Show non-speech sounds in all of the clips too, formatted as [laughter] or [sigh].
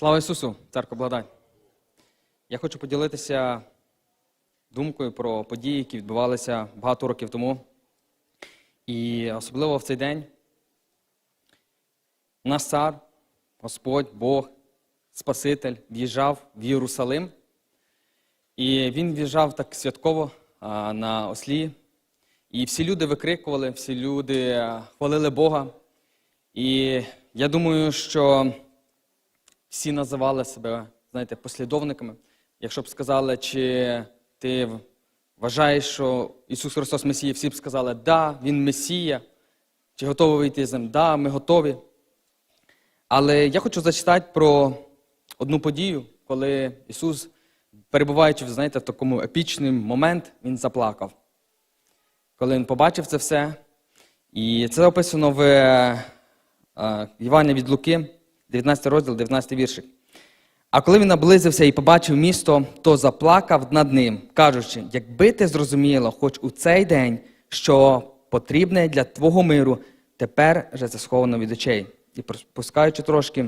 Слава Ісусу, церква Благодать! Я хочу поділитися думкою про події, які відбувалися багато років тому. І особливо в цей день наш цар, Господь, Бог, Спаситель в'їжджав в Єрусалим. І він в'їжджав так святково на ослі. І всі люди викрикували, всі люди хвалили Бога. І я думаю, що всі називали себе, знаєте, послідовниками. Якщо б сказали, чи ти вважаєш, що Ісус Христос Месія, всі б сказали, да, Він Месія, чи готовий вийти з ним? Да, ми готові. Але я хочу зачитати про одну подію, коли Ісус, перебуваючи знаєте, в такому епічному момент, Він заплакав. Коли він побачив це все. І це описано в е, Євангелії від Луки, 19 розділ, 19 віршик. А коли він наблизився і побачив місто, то заплакав над ним, кажучи, якби ти зрозуміло, хоч у цей день, що потрібне для твого миру, тепер вже це сховано від очей. І пропускаючи трошки,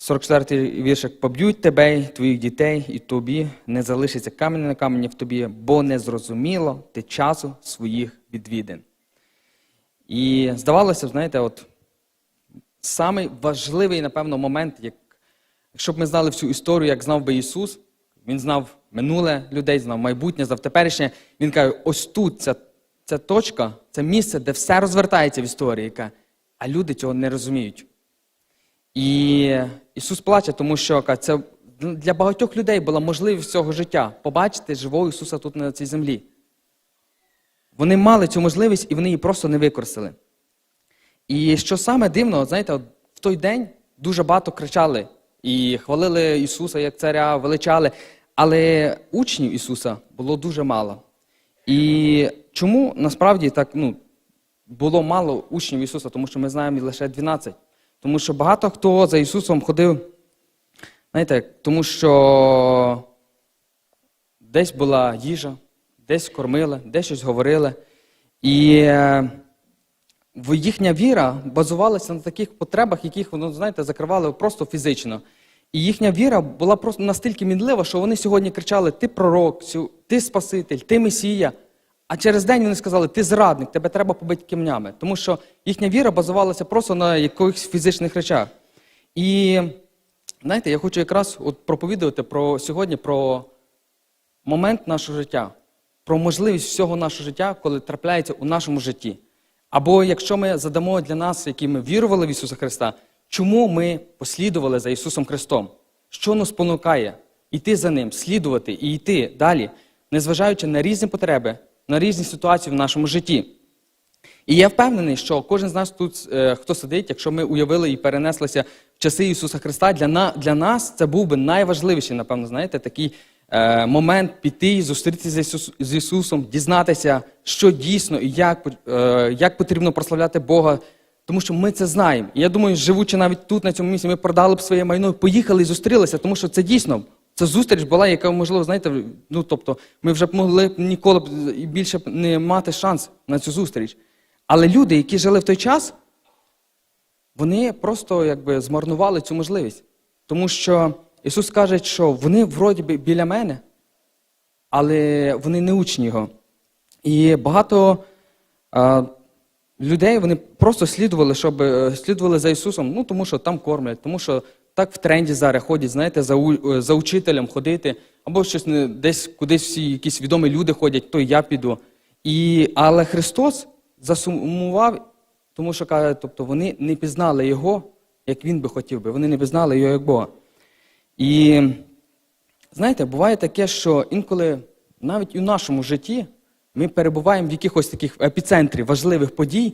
44-й віршик, поб'ють тебе, й твоїх дітей, і тобі не залишиться камінь на камені в тобі, бо не зрозуміло ти часу своїх відвідин. І здавалося, знаєте, от самий важливий, напевно, момент, як, якщо б ми знали всю історію, як знав би Ісус, Він знав минуле людей, знав майбутнє, знав теперішнє. Він каже, ось тут ця, ця точка, це місце, де все розвертається в історії, яка, а люди цього не розуміють. І Ісус плаче, тому що каже, це для багатьох людей була можливість цього життя побачити живого Ісуса тут на цій землі. Вони мали цю можливість і вони її просто не використали. І що саме дивно, знаєте, в той день дуже багато кричали і хвалили Ісуса як царя, величали, але учнів Ісуса було дуже мало. І чому насправді так ну, було мало учнів Ісуса? Тому що ми знаємо лише 12. Тому що багато хто за Ісусом ходив, знаєте, тому що десь була їжа, десь кормили, десь щось говорили. І е, їхня віра базувалася на таких потребах, яких вони, знаєте, закривали просто фізично. І їхня віра була просто настільки мінлива, що вони сьогодні кричали: Ти пророк, ти Спаситель, ти Месія. А через день вони сказали, ти зрадник, тебе треба побити камнями. Тому що їхня віра базувалася просто на якихось фізичних речах. І знаєте, я хочу якраз от проповідувати про сьогодні про момент нашого життя, про можливість всього нашого життя, коли трапляється у нашому житті. Або якщо ми задамо для нас, які ми вірували в Ісуса Христа, чому ми послідували за Ісусом Христом? Що нас спонукає йти за Ним, слідувати і йти далі, незважаючи на різні потреби, на різні ситуації в нашому житті. І я впевнений, що кожен з нас тут, е, хто сидить, якщо ми уявили і перенеслися в часи Ісуса Христа, для, на, для нас це був би найважливіший, напевно, знаєте, такий момент піти, зустрітися з, Ісусом, дізнатися, що дійсно і як, е, як потрібно прославляти Бога. Тому що ми це знаємо. І я думаю, живучи навіть тут, на цьому місці, ми продали б своє майно, поїхали і зустрілися, тому що це дійсно. Це зустріч була, яка, можливо, знаєте, ну тобто, ми вже б могли б ніколи б більше не мати шанс на цю зустріч. Але люди, які жили в той час, вони просто якби змарнували цю можливість. Тому що Ісус каже, що вони вроді би біля мене, але вони не учні Його. І багато а, людей вони просто слідували, щоб слідували за Ісусом, ну тому що там кормлять, тому що так в тренді зараз ходять, знаєте, за у, за учителем ходити, або щось десь кудись всі якісь відомі люди ходять, то я піду. І, Але Христос засумував, тому що каже, тобто вони не пізнали Його, як Він би хотів би, вони не пізнали його як Бога. І знаєте, буває таке, що інколи навіть у нашому житті ми перебуваємо в якихось таких епіцентрі важливих подій,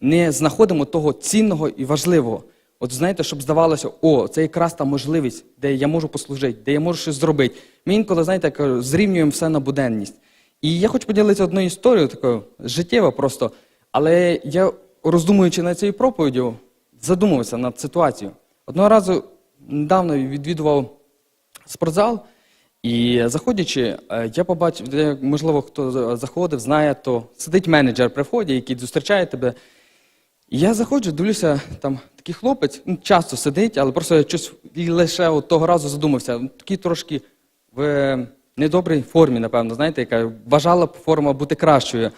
не знаходимо того цінного і важливого. От знаєте, щоб здавалося, о, це якраз та можливість, де я можу послужити, де я можу щось зробити. Ми інколи, знаєте, зрівнюємо все на буденність. І я хочу поділитися одною історією, такою життєво просто. Але я, роздумуючи над цією проповіддю, задумався над ситуацією. Одного разу недавно відвідував спортзал, і заходячи, я побачив, можливо, хто заходив, знає, то сидить менеджер при вході, який зустрічає тебе. І я заходжу, дивлюся, там такий хлопець, ну, часто сидить, але просто я щось лише от того разу задумався. Такий трошки в е, недобрій формі, напевно, знаєте, яка бажала б форма бути кращою.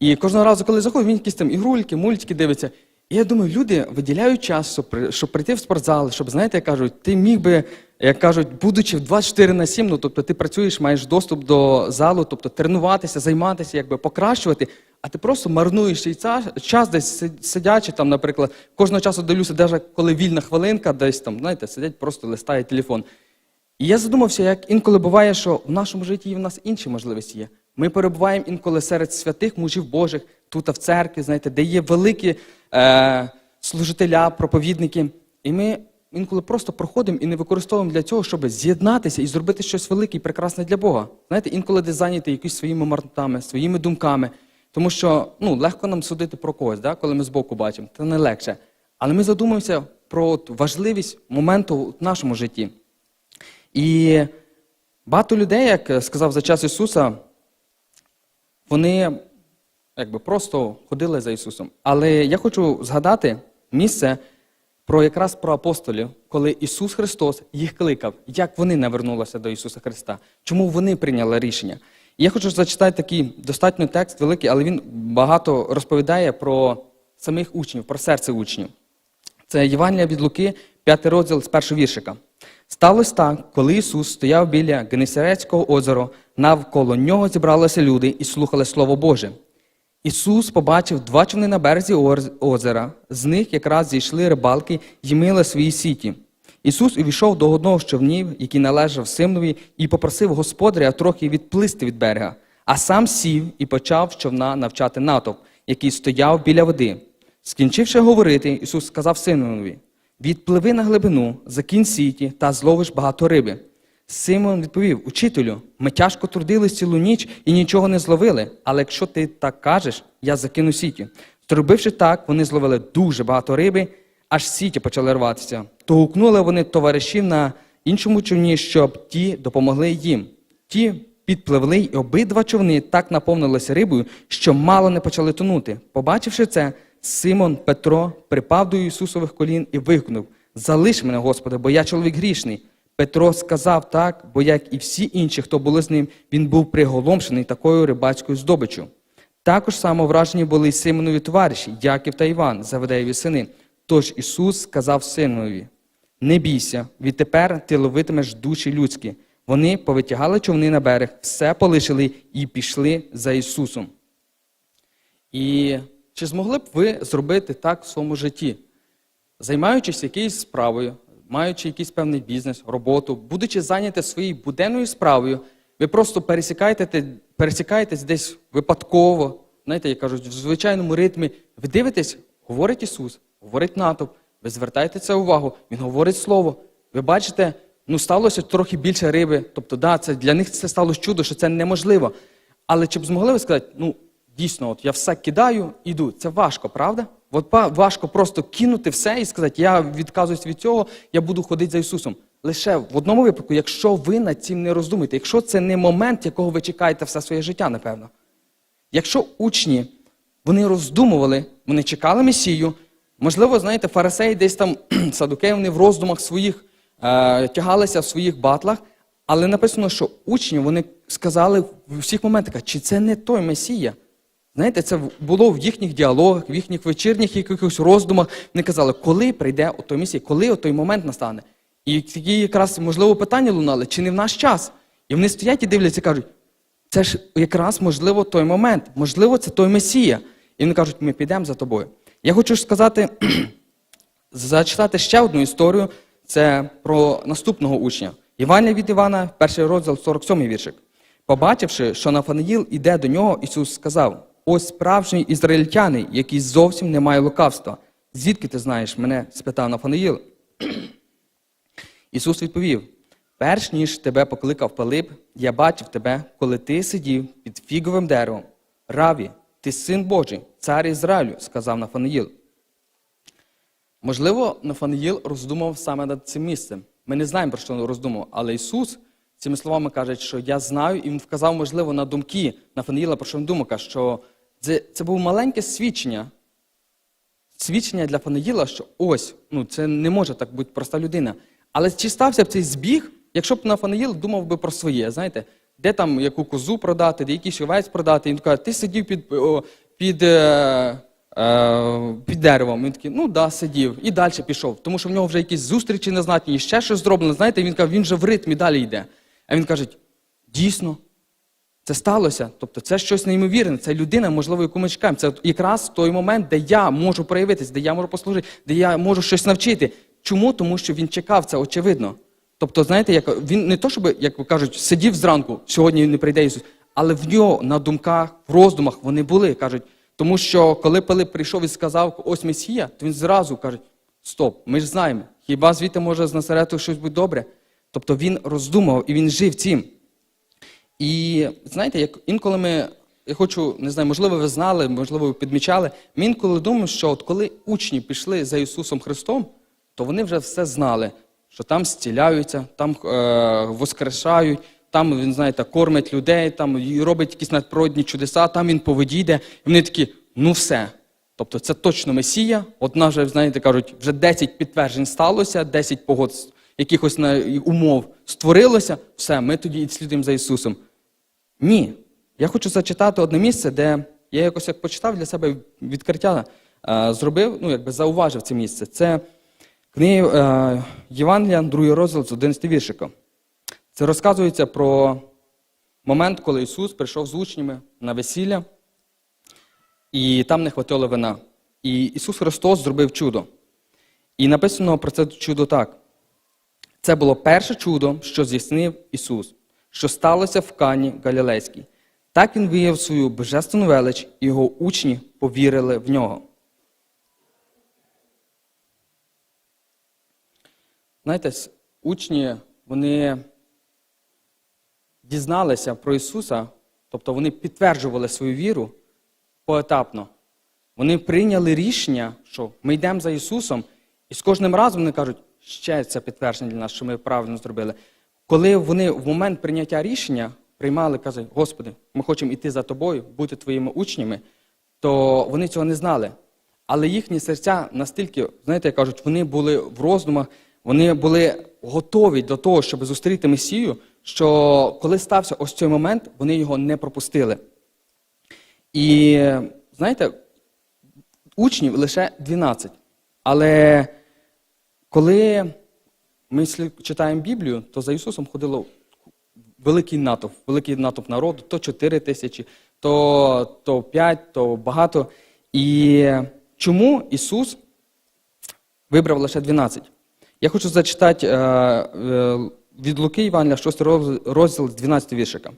І кожного разу, коли заходить, він якісь там ігрульки, мультики дивиться. Я думаю, люди виділяють час, щоб, прийти в спортзал, щоб, знаєте, як кажуть, ти міг би, як кажуть, будучи в 24 на 7, ну, тобто ти працюєш, маєш доступ до залу, тобто тренуватися, займатися, якби покращувати, а ти просто марнуєш цей час десь сидячи там, наприклад, кожного часу дивлюся, навіть коли вільна хвилинка, десь там, знаєте, сидять, просто листають телефон. І я задумався, як інколи буває, що в нашому житті і в нас інші можливості є. Ми перебуваємо інколи серед святих мужів Божих, тут в церкві, знаєте, де є великі е, служителя, проповідники. І ми інколи просто проходимо і не використовуємо для цього, щоб з'єднатися і зробити щось велике і прекрасне для Бога. Знаєте, інколи десь зайняті якісь своїми мартами, своїми думками. Тому що ну, легко нам судити про когось, да, коли ми збоку бачимо, це не легше. Але ми задумуємося про важливість моменту в нашому житті. І багато людей, як сказав за час Ісуса, вони якби просто ходили за Ісусом. Але я хочу згадати місце про якраз про апостолів, коли Ісус Христос їх кликав, як вони навернулися до Ісуса Христа, чому вони прийняли рішення. І я хочу зачитати такий достатньо текст великий, але він багато розповідає про самих учнів, про серце учнів. Це Євангелія від Луки, 5 розділ з першого віршика. Сталося так, коли Ісус стояв біля Генесарецького озера, навколо нього зібралися люди і слухали Слово Боже. Ісус побачив два човни на березі озера, з них якраз зійшли рибалки й мили свої сіті. Ісус увійшов до одного з човнів, який належав Симнові, і попросив господаря трохи відплисти від берега, а сам сів і почав з човна навчати натовп, який стояв біля води. Скінчивши говорити, Ісус сказав Симонові, відпливи на глибину, закинь сіті та зловиш багато риби. Симон відповів: Учителю, ми тяжко трудились цілу ніч і нічого не зловили, але якщо ти так кажеш, я закину сіті. Зробивши так, вони зловили дуже багато риби, аж сіті почали рватися. То гукнули вони товаришів на іншому човні, щоб ті допомогли їм. Ті підпливли, і обидва човни так наповнилися рибою, що мало не почали тонути. Побачивши це, Симон Петро припав до Ісусових колін і вигукнув: Залиш мене, Господи, бо я чоловік грішний. Петро сказав так, бо як і всі інші, хто були з ним, він був приголомшений такою рибацькою здобиччю. Також само вражені були Симонові товариші, Яків та Іван, Заведеєві сини. Тож Ісус сказав Симонові: Не бійся, відтепер ти ловитимеш душі людські. Вони повитягали човни на берег, все полишили і пішли за Ісусом. І чи змогли б ви зробити так в своєму житті? Займаючись якоюсь справою, маючи якийсь певний бізнес, роботу, будучи зайняті своєю буденною справою, ви просто пересікаєте, пересікаєтесь десь випадково, знаєте, як кажуть, в звичайному ритмі. Ви дивитесь, говорить Ісус, говорить натовп, ви звертаєте це увагу, Він говорить Слово. Ви бачите, ну сталося трохи більше риби. Тобто, да, це для них це сталося чудо, що це неможливо. Але чи б змогли ви сказати, ну, дійсно, от я все кидаю, іду. Це важко, правда? От важко просто кинути все і сказати, я відказуюсь від цього, я буду ходити за Ісусом. Лише в одному випадку, якщо ви над цим не роздумаєте, якщо це не момент, якого ви чекаєте все своє життя, напевно. Якщо учні вони роздумували, вони чекали Месію, можливо, знаєте, фарисеї десь там [clears throat] садукеї, вони в роздумах своїх е, тягалися в своїх батлах, але написано, що учні вони сказали в усіх моментах, чи це не той Месія? Знаєте, це було в їхніх діалогах, в їхніх вечірніх якихось роздумах. Вони казали, коли прийде той Месія, коли той момент настане. І такі якраз, можливо, питання лунали, чи не в наш час? І вони стоять і дивляться і кажуть, це ж якраз можливо той момент, можливо, це той Месія. І вони кажуть, ми підемо за тобою. Я хочу сказати, [clears throat] зачитати ще одну історію. Це про наступного учня. Івана від Івана, перший розділ, 47 віршик. Побачивши, що Нафанаїл іде до нього, Ісус сказав: Ось справжній ізраїльтянин, який зовсім не має лукавства. Звідки ти знаєш мене? спитав Нафанаїл. Ісус відповів: перш ніж тебе покликав Пилип, я бачив тебе, коли ти сидів під фіговим деревом. Раві, ти син Божий, цар Ізраїлю, сказав Нафанаїл. Можливо, Нафанаїл роздумав саме над цим місцем. Ми не знаємо, про що він роздумав, але Ісус цими словами каже, що я знаю, і Він вказав, можливо, на думки Нафанаїла, про що він думав, що це, це було маленьке свідчення свідчення для Фанаїла, що ось, ну це не може так бути проста людина. Але чи стався б цей збіг, якщо б Нафанаїл думав би про своє, знаєте, де там яку козу продати, де якийсь овець продати, і він каже, ти сидів під, о, під, е, е, під деревом. Він такий, ну да, сидів, і далі пішов. Тому що в нього вже якісь зустрічі незначні, і ще щось зроблено. Знаєте, він каже, він вже в ритмі далі йде. А він каже, дійсно, це сталося. Тобто це щось неймовірне. Це людина, можливо, яку ми чекаємо. Це якраз той момент, де я можу проявитись, де я можу послужити, де я можу щось навчити. Чому? Тому що він чекав це, очевидно. Тобто, знаєте, як він не то, щоб, як кажуть, сидів зранку, сьогодні не прийде Ісус, але в нього на думках, в роздумах вони були, кажуть. Тому що коли Пилип прийшов і сказав, ось Месія, то він зразу каже: Стоп, ми ж знаємо, хіба звідти може з Насарету щось бути добре? Тобто він роздумував і він жив цим. І знаєте, як інколи ми, я хочу, не знаю, можливо, ви знали, можливо, ви підмічали, ми інколи думаємо, що от коли учні пішли за Ісусом Христом, то вони вже все знали, що там зціляються, там е, воскрешають, там він, знаєте, кормить людей, там робить якісь надприродні чудеса, там він поведійде. І вони такі, ну все. Тобто це точно Месія. Одна вже, знаєте, кажуть, вже 10 підтверджень сталося, 10 погод якихось умов створилося, все, ми тоді слідуємо за Ісусом. Ні. Я хочу зачитати одне місце, де я якось як почитав для себе відкриття, е, зробив, ну якби зауважив це місце. Це книга е, Євангелія, другий розділ з 11 віршика. Це розказується про момент, коли Ісус прийшов з учнями на весілля, і там не хватило вина. І Ісус Христос зробив чудо. І написано про це чудо так. Це було перше чудо, що здійснив Ісус, що сталося в Кані Галілейській. Так Він виявив свою божественну велич, і його учні повірили в нього. Знаєте, учні, вони дізналися про Ісуса, тобто вони підтверджували свою віру поетапно. Вони прийняли рішення, що ми йдемо за Ісусом, і з кожним разом вони кажуть, ще це підтвердження для нас, що ми правильно зробили. Коли вони в момент прийняття рішення приймали, казали, Господи, ми хочемо йти за тобою, бути твоїми учнями, то вони цього не знали. Але їхні серця настільки, знаєте, як кажуть, вони були в роздумах, вони були готові до того, щоб зустріти Месію, що коли стався ось цей момент, вони його не пропустили. І знаєте, учнів лише 12. Але коли ми читаємо Біблію, то за Ісусом ходило великий натовп, великий натовп народу, то 4 тисячі, то, то 5, то багато. І чому Ісус вибрав лише 12? Я хочу зачитати е, е, від Луки Івана, 6 розділ з 12 віршика.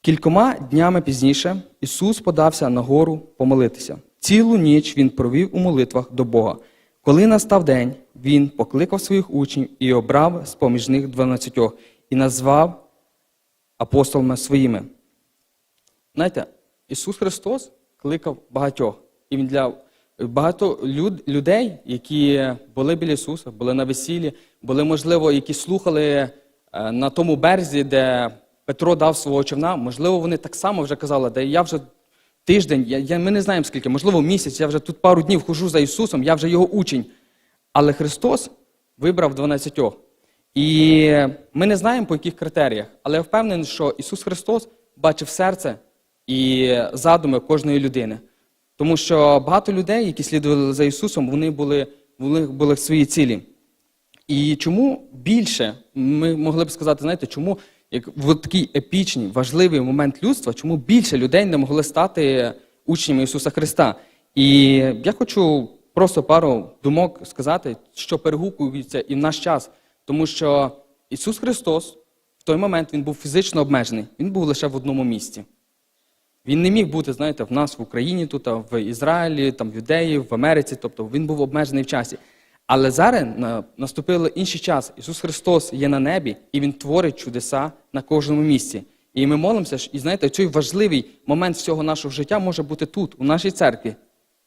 Кількома днями пізніше Ісус подався на гору помолитися. Цілу ніч Він провів у молитвах до Бога. Коли настав день, Він покликав своїх учнів і обрав з поміж них дванадцятьох і назвав апостолами своїми. Знаєте, Ісус Христос кликав багатьох. І Він для багато люд, людей, які були біля Ісуса, були на весіллі, були, можливо, які слухали е, на тому березі, де Петро дав свого човна, можливо, вони так само вже казали, де я вже тиждень, я, я, ми не знаємо скільки, можливо, місяць, я вже тут пару днів хожу за Ісусом, я вже його учень. Але Христос вибрав 12. І ми не знаємо по яких критеріях, але я впевнений, що Ісус Христос бачив серце і задуми кожної людини. Тому що багато людей, які слідували за Ісусом, вони були, були, були в своїй цілі. І чому більше, ми могли б сказати, знаєте, чому як в такий епічний, важливий момент людства, чому більше людей не могли стати учнями Ісуса Христа? І я хочу просто пару думок сказати, що перегукуються і в наш час. Тому що Ісус Христос в той момент Він був фізично обмежений, Він був лише в одному місці. Він не міг бути, знаєте, в нас в Україні, тут, в Ізраїлі, там, в Юдеї, в Америці, тобто він був обмежений в часі. Але зараз на- наступив інший час. Ісус Христос є на небі, і Він творить чудеса на кожному місці. І ми молимося, і знаєте, цей важливий момент всього нашого життя може бути тут, у нашій церкві.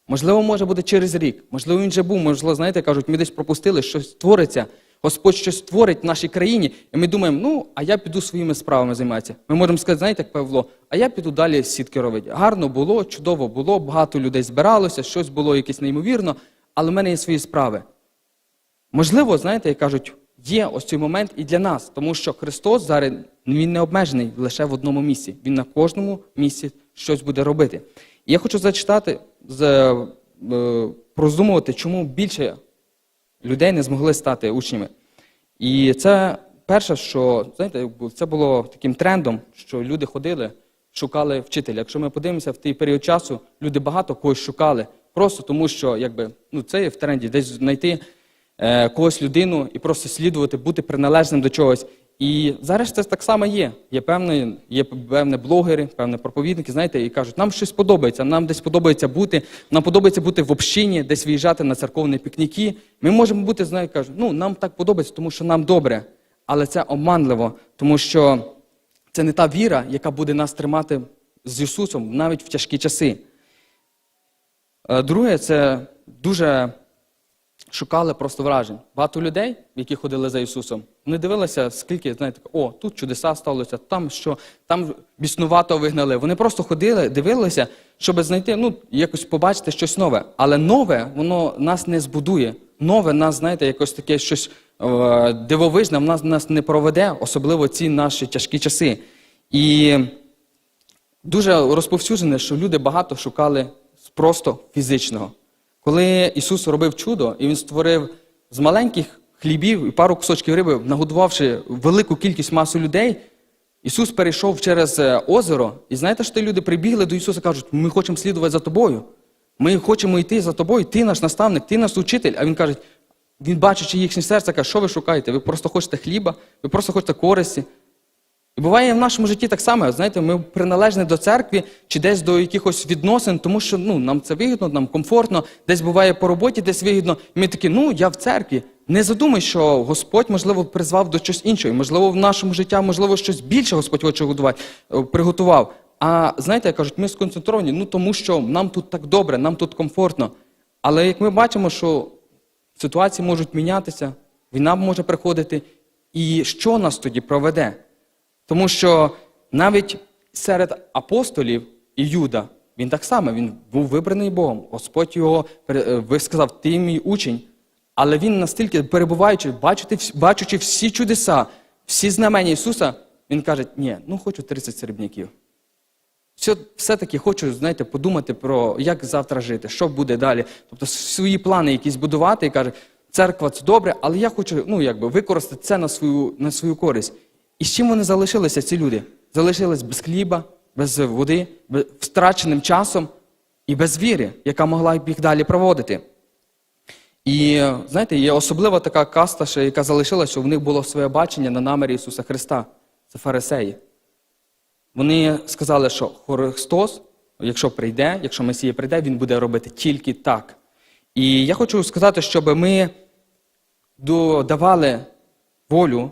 Можливо, може бути через рік, можливо, він вже був, можливо, знаєте, кажуть, ми десь пропустили, щось твориться Господь щось творить в нашій країні, і ми думаємо, ну, а я піду своїми справами займатися. Ми можемо сказати, знаєте, як Павло, а я піду далі сітки робити. Гарно було, чудово було, багато людей збиралося, щось було якесь неймовірно, але в мене є свої справи. Можливо, знаєте, як кажуть, є ось цей момент і для нас, тому що Христос зараз він не обмежений лише в одному місці. Він на кожному місці щось буде робити. І я хочу зачитати, з, е, чому більше людей не змогли стати учнями. І це перше, що знаєте, це було таким трендом, що люди ходили, шукали вчителя. Якщо ми подивимося в той період часу, люди багато когось шукали, просто тому що якби, ну, це є в тренді, десь знайти когось людину і просто слідувати, бути приналежним до чогось. І зараз це так само є. Є певні, є певні блогери, певні проповідники, знаєте, і кажуть, нам щось подобається, нам десь подобається бути, нам подобається бути в общині, десь виїжджати на церковні пікніки. Ми можемо бути, знаєте, кажуть, ну нам так подобається, тому що нам добре. Але це обманливо, тому що це не та віра, яка буде нас тримати з Ісусом навіть в тяжкі часи. Е, Друге, це дуже шукали просто вражень. Багато людей, які ходили за Ісусом, вони дивилися, скільки, знаєте, о, тут чудеса сталося, там що, там біснувато вигнали. Вони просто ходили, дивилися, щоб знайти, ну, якось побачити щось нове. Але нове, воно нас не збудує. Нове нас, знаєте, якось таке щось е, дивовижне, нас, нас не проведе, особливо ці наші тяжкі часи. І дуже розповсюджене, що люди багато шукали просто фізичного. Коли Ісус робив чудо, і Він створив з маленьких хлібів і пару кусочків риби, нагодувавши велику кількість масу людей, Ісус перейшов через е, озеро, і знаєте, що ті люди прибігли до Ісуса і кажуть, ми хочемо слідувати за тобою. Ми хочемо йти за тобою, ти наш наставник, ти наш учитель. А він каже, він бачачи їхнє серце, каже, що ви шукаєте? Ви просто хочете хліба, ви просто хочете користі. І буває в нашому житті так само, знаєте, ми приналежні до церкви чи десь до якихось відносин, тому що ну, нам це вигідно, нам комфортно, десь буває по роботі, десь вигідно. І ми такі, ну я в церкві. Не задумай, що Господь, можливо, призвав до чогось іншого. Можливо, в нашому житті, можливо, щось більше Господь хоче годувати, е, приготував. А знаєте, як кажуть, ми сконцентровані, ну тому що нам тут так добре, нам тут комфортно. Але як ми бачимо, що ситуації можуть мінятися, війна може приходити, і що нас тоді проведе? Тому що навіть серед апостолів і Юда, він так само він був вибраний Богом. Господь його е, сказав, ти мій учень. Але він настільки перебуваючи, бачучи всі чудеса, всі знамення Ісуса, він каже, ні, ну хочу 30 серебняків. Все, все-таки хочу, знаєте, подумати про як завтра жити, що буде далі. Тобто свої плани якісь будувати і каже, церква це добре, але я хочу ну, якби, використати це на свою, на свою користь. І з чим вони залишилися, ці люди? Залишились без хліба, без води, втраченим часом і без віри, яка могла б їх далі проводити. І знаєте, є особлива така каста, ще, яка залишилася, що в них було своє бачення на намірі Ісуса Христа. Це фарисеї. Вони сказали, що Христос, якщо прийде, якщо Месія прийде, Він буде робити тільки так. І я хочу сказати, щоб ми додавали волю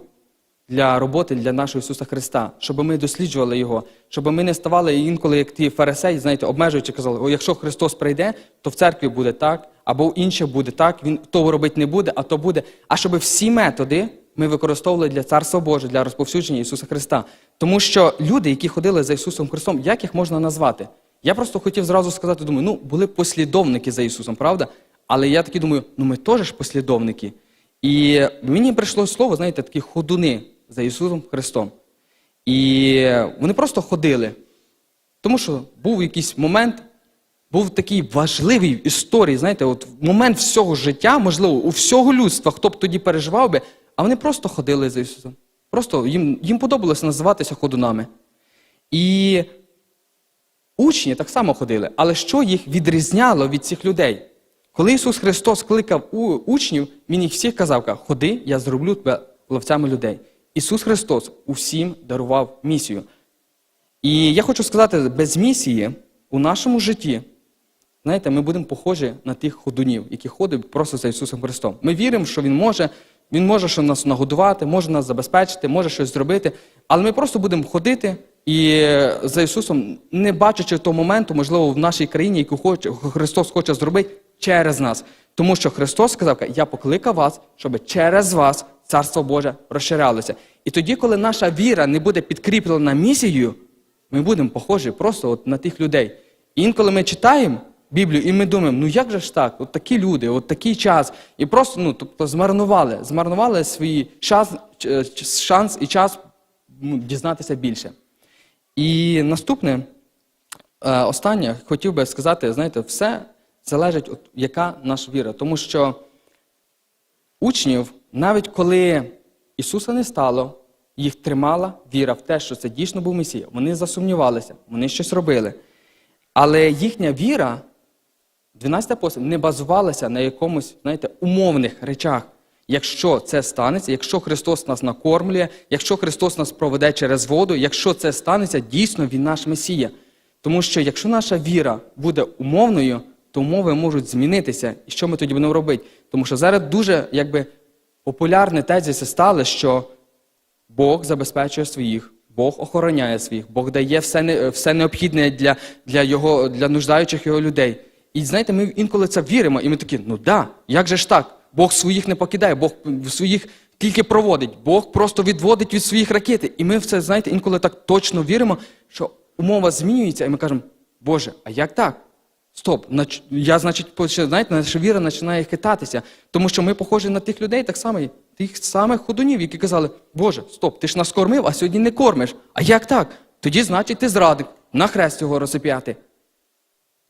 для роботи для нашого Ісуса Христа, щоб ми досліджували Його, щоб ми не ставали інколи, як ті фарисеї, знаєте, обмежуючи, казали, о, якщо Христос прийде, то в церкві буде так, або інше буде так, Він того робити не буде, а то буде. А щоб всі методи ми використовували для Царства Божого, для розповсюдження Ісуса Христа. Тому що люди, які ходили за Ісусом Христом, як їх можна назвати? Я просто хотів зразу сказати, думаю, ну, були послідовники за Ісусом, правда? Але я таки думаю, ну ми теж ж послідовники. І мені прийшло слово, знаєте, такі ходуни за Ісусом Христом. І вони просто ходили. Тому що був якийсь момент, був такий важливий в історії, знаєте, от момент всього життя, можливо, у всього людства, хто б тоді переживав би, а вони просто ходили за Ісусом. Просто їм, їм подобалося називатися ходунами. І учні так само ходили. Але що їх відрізняло від цих людей? Коли Ісус Христос кликав учнів, Він їх всіх казав, ходи, я зроблю тебе ловцями людей. Ісус Христос усім дарував місію. І я хочу сказати, без місії у нашому житті, знаєте, ми будемо похожі на тих ходунів, які ходять просто за Ісусом Христом. Ми віримо, що Він може, Він може що нас нагодувати, може нас забезпечити, може щось зробити, але ми просто будемо ходити і за Ісусом, не бачачи того моменту, можливо, в нашій країні, яку хоче, Христос хоче зробити через нас. Тому що Христос сказав, я покликав вас, щоб через вас царство Боже розширялося. І тоді, коли наша віра не буде підкріплена місією, ми будемо похожі просто от на тих людей. І інколи ми читаємо Біблію, і ми думаємо, ну як же ж так? От такі люди, от такий час. І просто ну, тобто, змарнували, змарнували свій шанс, ч- ч- шанс і час ну, дізнатися більше. І наступне, е, останнє, хотів би сказати, знаєте, все залежить, от, яка наша віра. Тому що учнів, навіть коли Ісуса не стало, їх тримала віра в те, що це дійсно був Месія. Вони засумнівалися, вони щось робили. Але їхня віра, 12 апостолів, не базувалася на якомусь, знаєте, умовних речах. Якщо це станеться, якщо Христос нас накормлює, якщо Христос нас проведе через воду, якщо це станеться, дійсно Він наш Месія. Тому що якщо наша віра буде умовною, то умови можуть змінитися. І що ми тоді будемо робити? Тому що зараз дуже якби, популярне тезиси стали, що Бог забезпечує своїх, Бог охороняє своїх, Бог дає все, все необхідне для, для, його, для нуждаючих його людей. І знаєте, ми інколи це віримо, і ми такі, ну да, як же ж так? Бог своїх не покидає, Бог своїх тільки проводить, Бог просто відводить від своїх ракети. І ми в це, знаєте, інколи так точно віримо, що умова змінюється, і ми кажемо, Боже, а як так? Стоп, я, значить, знаєте, наша віра починає хитатися, тому що ми похожі на тих людей, так само, тих самих ходунів, які казали, Боже, стоп, ти ж нас кормив, а сьогодні не кормиш. А як так? Тоді, значить, ти зрадив, на хрест його розіп'яти.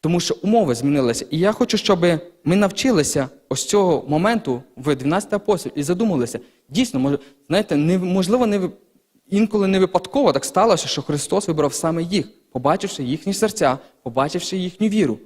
Тому що умови змінилися. І я хочу, щоб ми навчилися ось цього моменту в 12 апостолів і задумалися. Дійсно, може, знаєте, можливо, не, інколи не випадково так сталося, що Христос вибрав саме їх, побачивши їхні серця, побачивши їхню віру.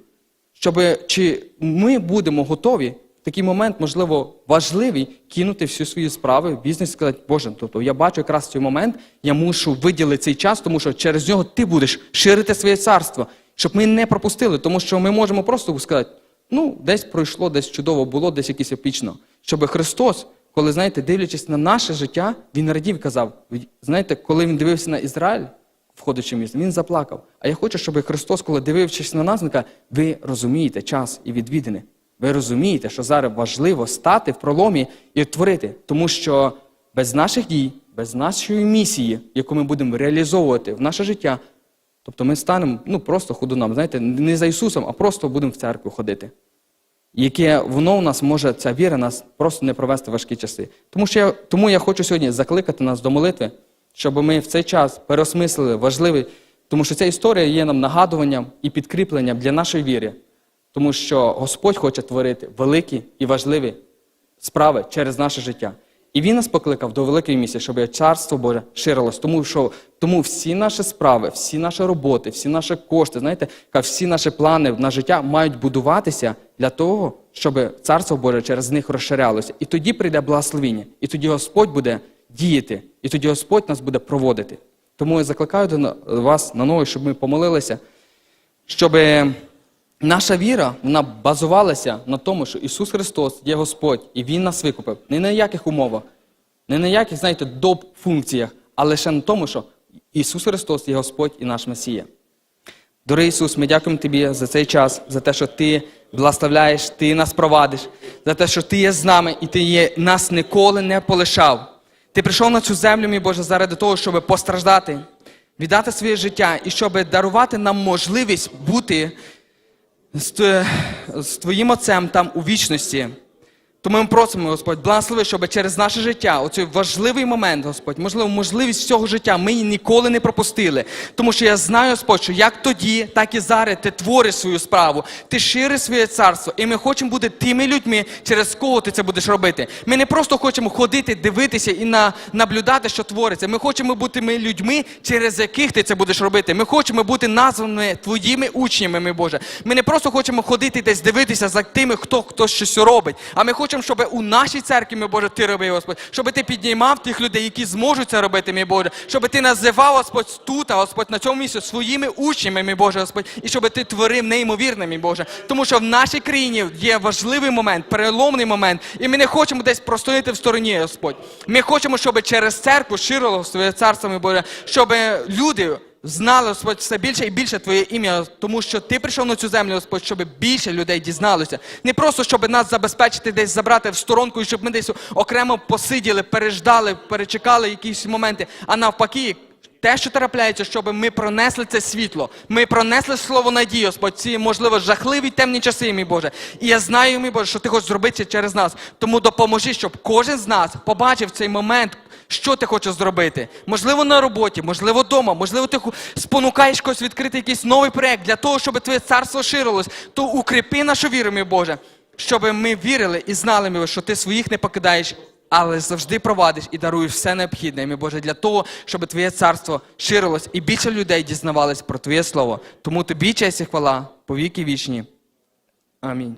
Щоб чи ми будемо готові в такий момент, можливо, важливий, кинути всі свої справи, бізнес і сказати, Боже, тобто я бачу якраз цей момент, я мушу виділити цей час, тому що через нього ти будеш ширити своє царство, щоб ми не пропустили, тому що ми можемо просто сказати, ну, десь пройшло, десь чудово було, десь якесь епічно. Щоб Христос, коли, знаєте, дивлячись на наше життя, він радів казав, знаєте, коли він дивився на Ізраїль, входячи в місто, він заплакав. А я хочу, щоб Христос, коли дивившись на нас, каже, ви розумієте час і відвідини. Ви розумієте, що зараз важливо стати в проломі і творити, тому що без наших дій, без нашої місії, яку ми будемо реалізовувати в наше життя, тобто ми станемо ну, просто ходунам, знаєте, не за Ісусом, а просто будемо в церкву ходити. Яке воно у нас може, ця віра нас просто не провести в важкі часи. Тому, що я, тому я хочу сьогодні закликати нас до молитви, щоб ми в цей час переосмислили важливий, тому що ця історія є нам нагадуванням і підкріпленням для нашої віри. Тому що Господь хоче творити великі і важливі справи через наше життя. І Він нас покликав до великої місії, щоб царство Боже ширилось. Тому що тому всі наші справи, всі наші роботи, всі наші кошти, знаєте, всі наші плани на життя мають будуватися для того, щоб царство Боже через них розширялося. І тоді прийде благословіння, і тоді Господь буде діяти, і тоді Господь нас буде проводити. Тому я закликаю до вас на нове, щоб ми помолилися, щоб наша віра вона базувалася на тому, що Ісус Христос є Господь, і Він нас викупив. Не на яких умовах, не на яких, знаєте, доп функціях, а лише на тому, що Ісус Христос є Господь і наш Месія. Дорогий Ісус, ми дякуємо Тобі за цей час, за те, що Ти благословляєш, Ти нас провадиш, за те, що Ти є з нами і Ти є, нас ніколи не полишав. Ти прийшов на цю землю, мій Боже, заради того, щоб постраждати, віддати своє життя і щоб дарувати нам можливість бути з, Твоїм Отцем там у вічності. Тому ми просимо, Господь, благослови, щоб через наше життя, оцей важливий момент, Господь, можливо, можливість цього життя ми її ніколи не пропустили. Тому що я знаю, Господь, що як тоді, так і зараз ти твориш свою справу, ти шириш своє царство, і ми хочемо бути тими людьми, через кого ти це будеш робити. Ми не просто хочемо ходити, дивитися і на, наблюдати, що твориться. Ми хочемо бути ми людьми, через яких ти це будеш робити. Ми хочемо бути названими твоїми учнями, ми Боже. Ми не просто хочемо ходити десь дивитися за тими, хто хто щось робить. А ми хочемо, щоб у нашій церкві, ми Боже, ти робив, Господь, щоб ти піднімав тих людей, які зможуть це робити, мій Боже, щоб ти називав Господь тут, Господь на цьому місці своїми учнями, мій Боже, Господь, і щоб ти творив неймовірне, мій Боже. Тому що в нашій країні є важливий момент, переломний момент, і ми не хочемо десь простояти в стороні, Господь. Ми хочемо, щоб через церкву ширило своє царство, мій Боже, щоб люди знали, Господь, все більше і більше Твоє ім'я, тому що Ти прийшов на цю землю, Господь, щоб більше людей дізналося. Не просто, щоб нас забезпечити, десь забрати в сторонку, і щоб ми десь окремо посиділи, переждали, перечекали якісь моменти, а навпаки. Те, що трапляється, щоб ми пронесли це світло, ми пронесли слово надії, Господь, ці, можливо, жахливі темні часи, мій Боже. І я знаю, мій Боже, що ти хочеш зробити через нас. Тому допоможи, щоб кожен з нас побачив цей момент, що ти хочеш зробити. Можливо, на роботі, можливо, вдома, можливо, ти спонукаєш когось відкрити якийсь новий проєкт для того, щоб твоє царство ширилось. То укріпи нашу віру, мій Боже, щоб ми вірили і знали, мій що ти своїх не покидаєш але завжди провадиш і даруєш все необхідне, мій Боже, для того, щоб Твоє царство ширилось і більше людей дізнавались про Твоє Слово. Тому тобі честь і хвала по віки вічні. Амінь.